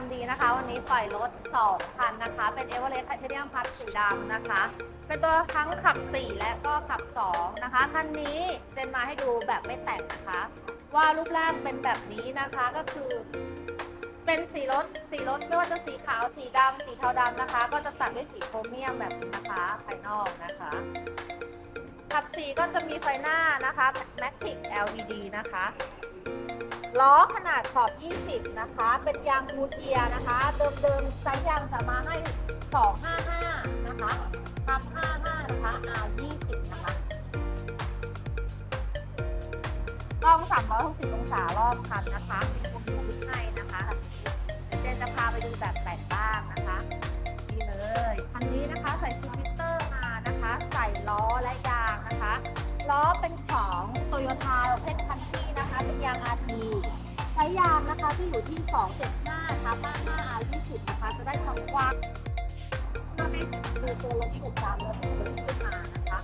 ามดีนะคะ วันนี้ปล่อยรถ2คันนะคะ เป็น e v e r e s t Titanium Plus สีดำนะคะ เป็นตัวทั้งขับ 4 และก็ขับ 2 นะคะ คันนี้เจนมาให้ดูแบบไม่แต่งนะคะ ว่ารูปร่างเป็นแบบนี้นะคะก็คือ เป็นสีรถสีรถไม่ว่าจะสีขาวสีดำสีเทาดำนะคะ ก็จะตัดด้วยสีโครเมียมแบบนี้นะคะภายนอกนะคะขับสีก็จะมีไฟหน้านะคะ Matic LED นะคะ ล้อขนาดขอบ 20 นะคะ เป็นยางมูเทียนะคะ เดิมๆไซส์ยางจะมาให้ 255 นะคะทับ55 นะคะ R20 นะคะกล้อง 360 องศารอบคันนะคะมีมุมมองให้นะคะเดี๋ยวเจนจะพาไปดูแบบแต่งบ้างนะคะนี่เลยคันนี้นะคะใส่ชูพิเตอร์มานะคะ ใส่ล้อและยางนะคะ ล้อเป็นของโตโยต้า ที่อยู่ที่ 275ทับ55 R20 นะคะจะได้ความกว้างเพื่อไม่ดูตัวรถถูกตามรถขึ้นมานะคะ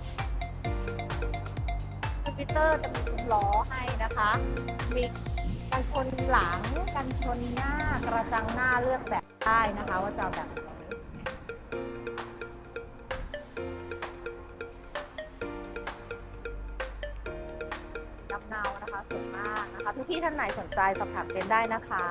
คอมพิวเตอร์จะมีคุ้มล้อให้นะคะ มีกันชนหลัง กันชนหน้ากระจังหน้าเลือกแบบได้นะคะ ว่าจะแบบ นะคะสวยมากนะคะพี่ๆท่านไหนสนใจสอบถามเจนได้นะคะ